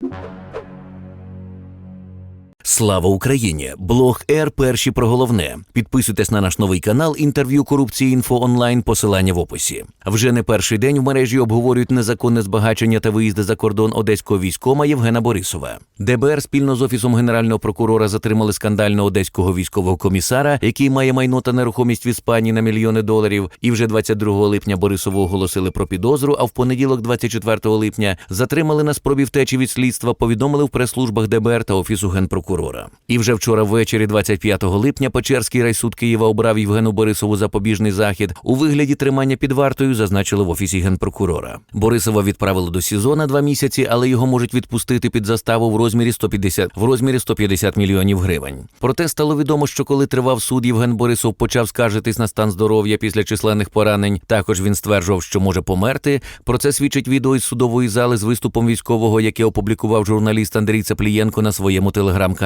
you Слава Україні! Блог Р. Перші про головне. Підписуйтесь на наш новий канал інтерв'ю корупції інфо онлайн. Посилання в описі. Вже не перший день в мережі обговорюють незаконне збагачення та виїзди за кордон одеського військома Євгена Борисова. ДБР спільно з офісом генерального прокурора затримали скандального одеського військового комісара, який має майно та нерухомість в Іспанії на мільйони доларів. І вже 22 липня Борисову оголосили про підозру. А в понеділок, 24 липня, затримали на спробі втечі від слідства. Повідомили в прес-службах ДБР та офісу генпрокурора. І вже вчора ввечері, 25 липня, Печерський райсуд Києва обрав Євгену Борисову запобіжний захід у вигляді тримання під вартою. Зазначили в офісі генпрокурора. Борисова відправили до СІЗО на два місяці, але його можуть відпустити під заставу в розмірі 150, в розмірі 150 мільйонів гривень. Проте стало відомо, що коли тривав суд, Євген Борисов почав скаржитись на стан здоров'я після численних поранень. Також він стверджував, що може померти. Про це свідчить відео із судової зали з виступом військового, яке опублікував журналіст Андрій Цаплієнко на своєму телеграм-каналі.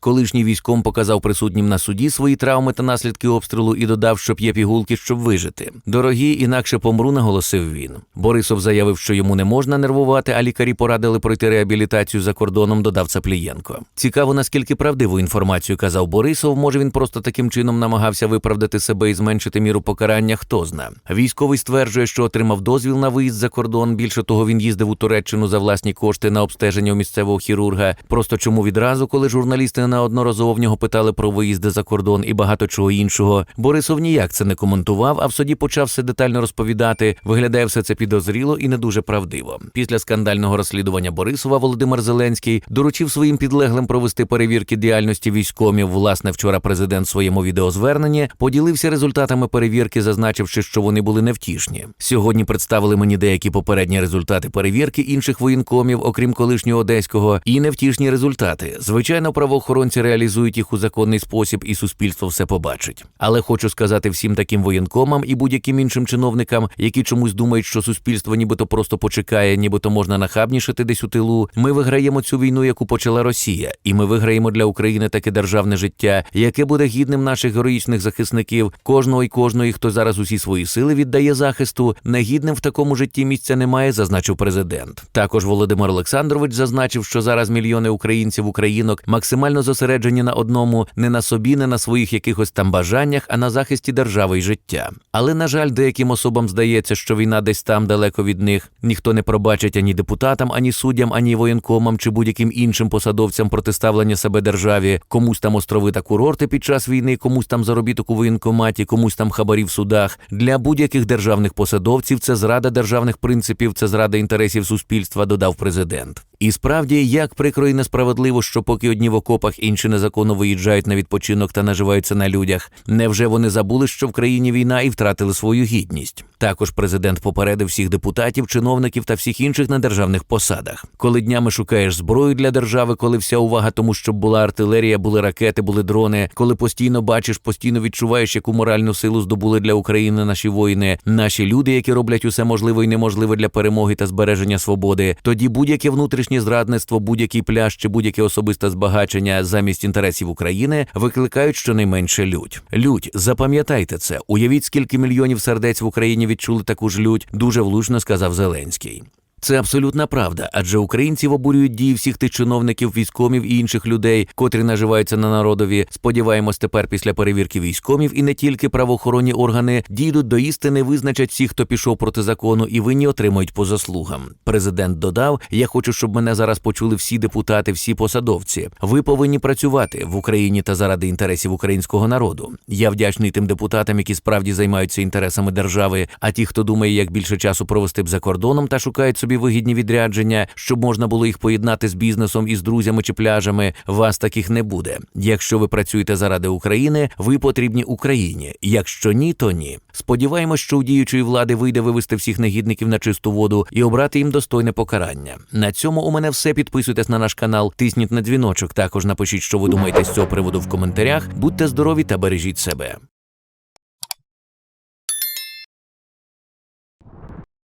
Колишній військом показав присутнім на суді свої травми та наслідки обстрілу і додав, що п'є пігулки, щоб вижити. Дорогі, інакше помру, наголосив він. Борисов заявив, що йому не можна нервувати, а лікарі порадили пройти реабілітацію за кордоном. Додав Цаплієнко. Цікаво, наскільки правдиву інформацію казав Борисов. Може він просто таким чином намагався виправдати себе і зменшити міру покарання. Хто зна. Військовий стверджує, що отримав дозвіл на виїзд за кордон. Більше того, він їздив у Туреччину за власні кошти на обстеження у місцевого хірурга. Просто чому відразу, коли журналісти неодноразово в нього питали про виїзди за кордон і багато чого іншого, Борисов ніяк це не коментував, а в суді почав все детально розповідати. Виглядає все це підозріло і не дуже правдиво. Після скандального розслідування Борисова Володимир Зеленський доручив своїм підлеглим провести перевірки діяльності військомів. Власне, вчора президент в своєму відеозверненні поділився результатами перевірки, зазначивши, що вони були невтішні. Сьогодні представили мені деякі попередні результати перевірки інших воєнкомів, окрім колишнього одеського, і невтішні результати. Звичайно, правоохоронці реалізують їх у законний спосіб, і суспільство все побачить. Але хочу сказати всім таким воєнкомам і будь-яким іншим чиновникам, які чомусь думають, що суспільство нібито просто почекає, нібито можна нахабнішати десь у тилу. Ми виграємо цю війну, яку почала Росія, і ми виграємо для України таке державне життя, яке буде гідним наших героїчних захисників, кожного і кожної, хто зараз усі свої сили віддає захисту. Негідним в такому житті місця немає, зазначив президент. Також Володимир Олександрович зазначив, що зараз мільйони українців, українок максимально зосереджені на одному, не на собі, не на своїх якихось там бажаннях, а на захисті держави і життя. Але на жаль, деяким особам здається, що війна десь там далеко від них. Ніхто не пробачить ані депутатам, ані суддям, ані воєнкомам чи будь-яким іншим посадовцям протиставлення себе державі, комусь там острови та курорти під час війни, комусь там заробіток у воєнкоматі, комусь там хабарі в судах. Для будь-яких державних посадовців це зрада державних принципів, це зрада інтересів суспільства, додав президент. І справді, як прикро і несправедливо, що поки одні в окопах, інші незаконно виїжджають на відпочинок та наживаються на людях. Невже вони забули, що в країні війна і втратили свою гідність? Також президент попередив всіх депутатів, чиновників та всіх інших на державних посадах. Коли днями шукаєш зброю для держави, коли вся увага тому, щоб була артилерія, були ракети, були дрони, коли постійно бачиш, постійно відчуваєш, яку моральну силу здобули для України наші воїни, наші люди, які роблять усе можливе і неможливе для перемоги та збереження свободи, тоді будь-яке внутрішнє зрадництво, будь-який пляж чи будь-яке особисте збагачення замість інтересів України викликають щонайменше лють. Лють, запам'ятайте це. Уявіть, скільки мільйонів сердець в Україні відчули таку ж лють, дуже влучно сказав Зеленський. Це абсолютна правда, адже українців обурюють дії всіх тих чиновників, військомів і інших людей, котрі наживаються на народові. Сподіваємось, тепер після перевірки військомів і не тільки правоохоронні органи дійдуть до істини, визначать всіх, хто пішов проти закону, і винні отримають по заслугам. Президент додав: Я хочу, щоб мене зараз почули всі депутати, всі посадовці. Ви повинні працювати в Україні та заради інтересів українського народу. Я вдячний тим депутатам, які справді займаються інтересами держави. А ті, хто думає, як більше часу провести б за кордоном та шукають собі вигідні відрядження, щоб можна було їх поєднати з бізнесом і з друзями чи пляжами. Вас таких не буде. Якщо ви працюєте заради України, ви потрібні Україні. Якщо ні, то ні. Сподіваємось, що у діючої влади вийде вивести всіх негідників на чисту воду і обрати їм достойне покарання. На цьому у мене все. Підписуйтесь на наш канал, тисніть на дзвіночок. Також напишіть, що ви думаєте з цього приводу в коментарях. Будьте здорові та бережіть себе.